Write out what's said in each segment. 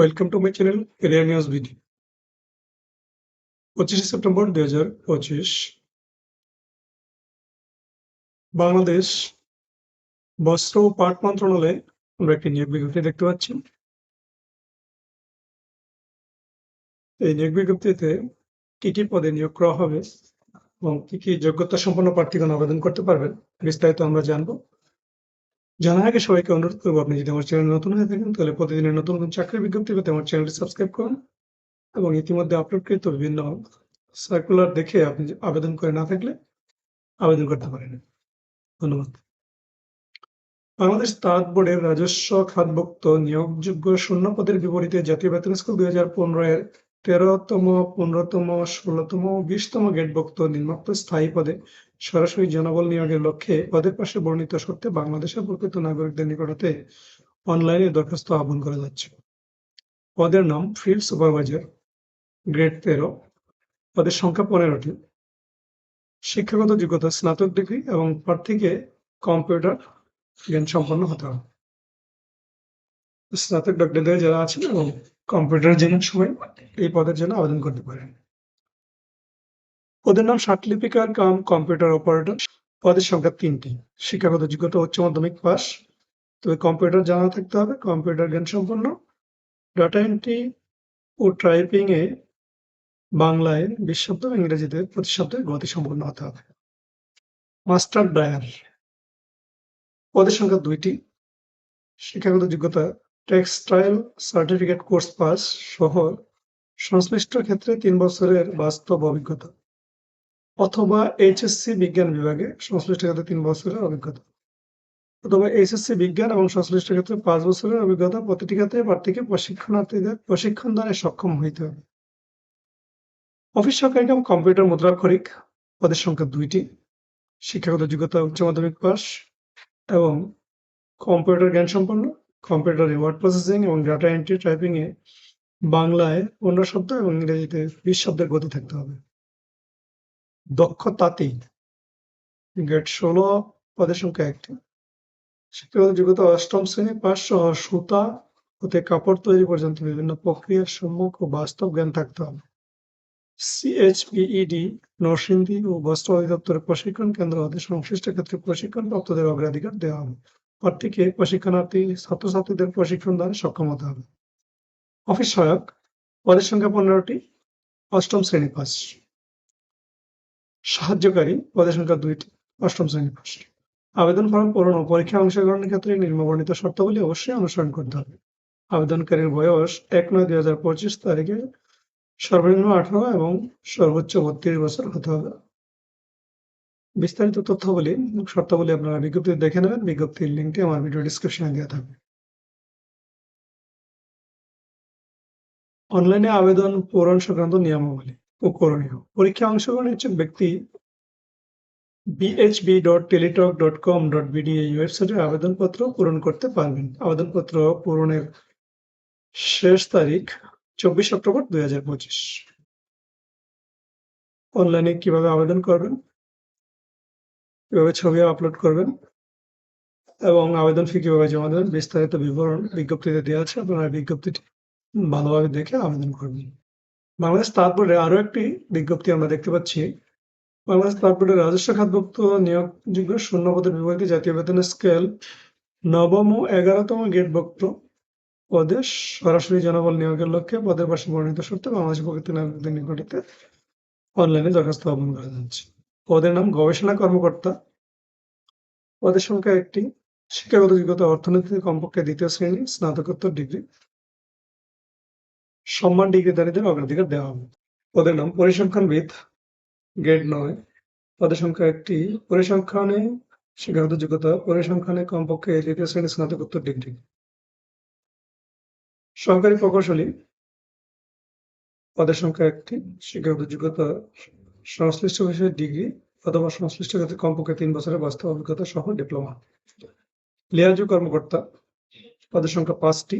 Welcome to my channel area news video পঁচিশে September দুই হাজার পঁচিশ, বাংলাদেশ বস্ত্র ও পাট মন্ত্রণালয়ে আমরা একটি নিয়োগ বিজ্ঞপ্তি দেখতে পাচ্ছি। এই নিয়োগ বিজ্ঞপ্তিতে কি কি পদে নিয়োগ করা হবে এবং কি কি যোগ্যতা সম্পন্ন প্রার্থীগণ আবেদন করতে পারবেন, বিস্তারিত আমরা জানব। জানার আগে সবাইকে অনুরোধ করব, আপনি যদি আমার চ্যানেল নতুন হয়ে থাকেন, তাহলে প্রতিদিনের নতুন নতুন চাকরির বিজ্ঞপ্তি পেতে আমার চ্যানেলটি সাবস্ক্রাইব করুন এবং ইতিমধ্যে আপলোডকৃত বিভিন্ন সার্কুলার দেখে আপনি আবেদন করে না থাকলে আবেদন করতে পারেন। ধন্যবাদ। বাংলাদেশ তাঁত বোর্ডের রাজস্ব খাতভুক্ত নিয়োগযোগ্য শূন্য পদের বিপরীতে জাতীয় বেতন স্কুল দুই হাজার পনেরো এর তেরোতম, পনেরোতম, ষোলোতম বিশতম গেটভুক্ত নিম্নোক্ত স্থায়ী পদে সরাসরি জনবল নিয়োগের লক্ষ্যে পদের পাশে বর্ণিত শর্তে বাংলাদেশের প্রকৃত নাগরিকদের নিকটতে অনলাইনে দরখাস্ত আহ্বান করা যাচ্ছে। পদের নাম ফিল্ড সুপারভাইজার, গ্রেড তেরো, পদের সংখ্যা পনেরোটি। শিক্ষাগত যোগ্যতা, স্নাতক ডিগ্রি এবং প্রার্থীকে কম্পিউটার জ্ঞান সম্পন্ন হতে হবে। স্নাতক ডক্টরদের যারা আছেন এবং কম্পিউটার জেনার সবাই এই পদের জন্য আবেদন করতে পারেন। পদের নাম সার্টিফিকার কাম কম্পিউটার অপারেটর পদের সংখ্যা তিনটি। শিক্ষাগত যোগ্যতা উচ্চ মাধ্যমিক পাস। তবে কম্পিউটার জানা থাকতে হবে কম্পিউটার জ্ঞান সম্পন্ন। ডাটা এন্ট্রি ও টাইপিং এ বাংলায় বিশ শব্দ ইংরেজিতে প্রতি শব্দে গতি সম্পন্ন হতে হবে। মাস্টার ডায়ার পদের সংখ্যা দুইটি। শিক্ষাগত যোগ্যতা টেক্সটাইল সার্টিফিকেট কোর্স পাস সহ সংশ্লিষ্ট ক্ষেত্রে তিন বছরের বাস্তব অভিজ্ঞতা অথবা এইচএসসি বিজ্ঞান বিভাগে সংশ্লিষ্ট ক্ষেত্রে তিন বছরের অভিজ্ঞতা অথবা এইচএসসি বিজ্ঞান এবং সংশ্লিষ্ট ক্ষেত্রে পাঁচ বছরের অভিজ্ঞতা প্রতিটি ক্ষেত্রে প্রার্থীকে প্রশিক্ষণার্থীদের প্রশিক্ষণ দানে সক্ষম হইতে হবে। অফিস সহকারী কাম কম্পিউটার মুদ্রাক্ষরিক পদের সংখ্যা দুইটি, শিক্ষাগত যোগ্যতা উচ্চ মাধ্যমিক পাস এবং কম্পিউটার জ্ঞান সম্পন্ন কম্পিউটারে ওয়ার্ড প্রসেসিং এবং ডাটা এন্ট্রি এ বাংলায় পনেরো শব্দ এবং ইংরেজিতে বিশ শব্দের গতি থাকতে হবে। দক্ষ তাঁতি গ্রেড ষোলো পদের সংখ্যা একটি। শিক্ষাগত যোগ্যতা অষ্টম শ্রেণি পাস সহ সুতা হতে কাপড় তৈরি পর্যন্ত বিভিন্ন প্রক্রিয়ার সম্মুখ ও বাস্তব জ্ঞান থাকতে হবে। সিএইচপিইডি নরসিংদী ও বস্ত্র অধিদপ্তরের প্রশিক্ষণ কেন্দ্র হতে সংশ্লিষ্ট ক্ষেত্রে প্রশিক্ষণ প্রাপ্তদের অগ্রাধিকার দেওয়া হবে। প্রার্থীকে প্রশিক্ষণার্থী, ছাত্রছাত্রীদের প্রশিক্ষণ দানে সক্ষম হতে হবে। অফিস সহায়ক, পদের সংখ্যা পনেরোটি, অষ্টম শ্রেণি পাস। সাহায্যকারী, পদের সংখ্যা দুইটি, অষ্টম শ্রেণি পাস। আবেদন ফর্ম পূরণ ও পরীক্ষা অংশগ্রহণের ক্ষেত্রে নিম্নবর্ণিত শর্তাবলী অবশ্যই অনুসরণ করতে হবে। আবেদনকারীর বয়স এক নয় দুই হাজার পঁচিশ তারিখে সর্বনিম্ন আঠারো এবং সর্বোচ্চ বত্রিশ বছর হতে হবে। বিস্তারিত তথ্যাবলী, শর্তাবলী আপনারা বিজ্ঞপ্তি দেখে নেবেন। বিজ্ঞপ্তির লিঙ্কটি আমার ভিডিও ডিসক্রিপশনে দেওয়া থাকবে। অনলাইনে আবেদন পূরণ সংক্রান্ত নিয়মাবলী ও করণীয়। পরীক্ষা অংশগ্রহণের ইচ্ছুক ব্যক্তি BHB dot Teletalk dot com dot BD এই ওয়েবসাইটে আবেদনপত্র পূরণ করতে পারবেন। আবেদনপত্র পূরণের শেষ তারিখ চব্বিশ অক্টোবর দুই হাজার পঁচিশ। অনলাইনে কীভাবে আবেদন করবেন? কীভাবে ছবি আপলোড করবেন এবং আবেদন ফি কীভাবে জমা দেবেন বিস্তারিত বিবরণ বিজ্ঞপ্তিতে দেওয়া আছে। আপনারা বিজ্ঞপ্তিটি ভালোভাবে দেখে আবেদন করবেন। বাংলাদেশ তাঁত বোর্ডে আরও একটি বিজ্ঞপ্তি আমরা দেখতে পাচ্ছি। বাংলাদেশ তাঁত বোর্ডের রাজস্ব খাতভুক্ত নিয়োগযোগ্য শূন্য পদের বিপরীতে জাতীয় বেতনের স্কেল নবম ও এগারোতম গেটভুক্ত পদে সরাসরি জনবল নিয়োগের লক্ষ্যে পদের পাশে বর্ণিত শর্তে বাংলাদেশ প্রকৃত নাগরিকদের নিকটে অনলাইনে দরখাস্ত আহ্বান করা যাচ্ছে। পদের নাম গবেষণা কর্মকর্তা। পদের সংখ্যা একটি। শিক্ষাগত যোগ্যতা অর্থনীতিতে কমপক্ষে দ্বিতীয় শ্রেণি স্নাতকোত্তর ডিগ্রি। সম্মান ডিগ্রিধারীদের অগ্রাধিকার দেওয়া হবে। পদের নাম পরিসংখ্যানবিদ। গ্রেড নয়। পদের সংখ্যা একটি। পরিসংখ্যানে শিক্ষাগত যোগ্যতা পরিসংখ্যানে কমপক্ষে দ্বিতীয় শ্রেণি স্নাতকোত্তর ডিগ্রি। সহকারী প্রকৌশলী। পদের সংখ্যা একটি। শিক্ষাগত যোগ্যতা সংশ্লিষ্ট বিষয়ে ডিগ্রি। অথবা সংশ্লিষ্ট ক্ষেত্রে কমপক্ষে তিন বছরের বাস্তব অভিজ্ঞতা সহ ডিপ্লোমা। লিয়াজু কর্মকর্তা। পদের সংখ্যা পাঁচটি।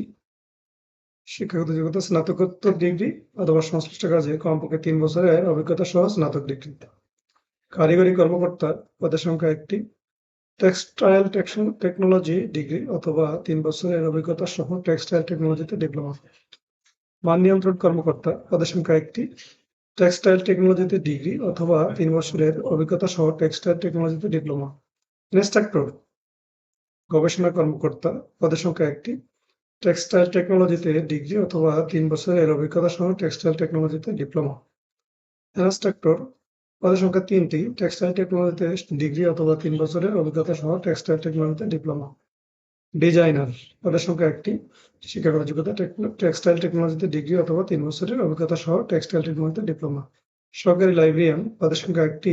শিক্ষাগত যোগ্যতা, স্নাতকোত্তর ডিগ্রি। অথবা সংশ্লিষ্ট কাজে কমপক্ষে তিন বছরের অভিজ্ঞতা সহ স্নাতক ডিগ্রি কারিগরি কর্মকর্তা, পদের সংখ্যা একটি। টেক্সটাইল টেকনোলজি ডিগ্রি অথবা তিন বছরের অভিজ্ঞতা সহ টেক্সটাইল টেকনোলজিতে ডিপ্লোমা। মান নিয়ন্ত্রণ কর্মকর্তা, পদের সংখ্যা একটি। টেক্সটাইল টেকনোলজিতে ডিগ্রি অথবা তিন বছরের অভিজ্ঞতা সহ টেক্সটাইল টেকনোলজিতে ডিপ্লোমা। ইনস্ট্রাক্টর গবেষণা কর্মকর্তা, পদের সংখ্যা একটি। টেক্সটাইল টেকনোলজিতে ডিগ্রি অথবা তিন বছরের অভিজ্ঞতা সহ টেক্সটাইল টেকনোলজিতে ডিপ্লোমা। ইনস্ট্রাক্টর পদের সংখ্যা তিনটি। টেক্সটাইল টেকনোলজিতে ডিগ্রি অথবা তিন বছরের অভিজ্ঞতা সহ টেক্সটাইল টেকনোলজিতে ডিপ্লোমা। ডিজাইনার পদের সংখ্যা একটি, শিক্ষাগত যোগ্যতা টেক্সটাইল টেকনোলজিতে ডিগ্রি অথবা তিন বছরের অভিজ্ঞতা সহ টেক্সটাইল টেকনোলজিতে ডিপ্লোমা। সরকারি লাইব্রেরিয়ান পদের সংখ্যা একটি,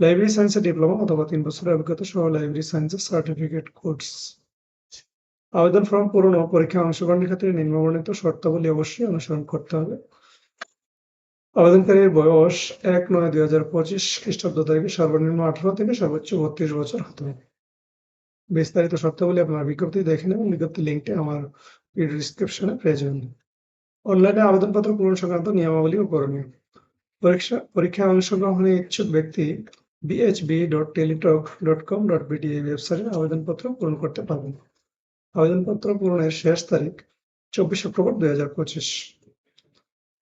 লাইব্রেরি সায়েন্সে ডিপ্লোমা অথবা তিন বছরের অভিজ্ঞতা সহ লাইব্রেরি সায়েন্সের সার্টিফিকেট কোর্স। আবেদন ফর্ম পূরণ ও পরীক্ষায় অংশগ্রহণের ক্ষেত্রে নিম্নবর্ণিত শর্তাবলী অবশ্যই অনুসরণ করতে হবে। আবেদনকারীর বয়স এক নয় দুই হাজার পঁচিশ খ্রিস্টাব্দ তারিখে সর্বনিম্ন আঠারো থেকে সর্বোচ্চ বত্রিশ বছর হতে হবে। বিস্তারিত শর্তাবলী আপনার বিজ্ঞপ্তি দেখেন এবং বিজ্ঞপ্তি লিঙ্কটি আমার ডিসক্রিপশনে পেয়ে অনলাইনে আবেদনপত্র পূরণ সংক্রান্ত নিয়মাবলী ও করণীয়। পরীক্ষা, পরীক্ষায় অংশগ্রহণে ইচ্ছুক ব্যক্তি BHB dot Teletalk dot com dot BD ওয়েবসাইটে আবেদনপত্র পূরণ করতে পারবেন। আবেদনপত্র পূরণের শেষ তারিখ চব্বিশ অক্টোবর দুই হাজার পঁচিশ।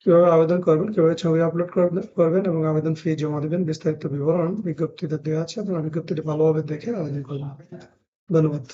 কীভাবে আবেদন করবেন, কীভাবে ছবি আপলোড করবেন এবং আবেদন ফি জমা দেবেন বিস্তারিত বিবরণ বিজ্ঞপ্তিতে দেওয়া আছে। আপনারা বিজ্ঞপ্তিটি ভালোভাবে দেখে আবেদন করবেন। ধন্যবাদ।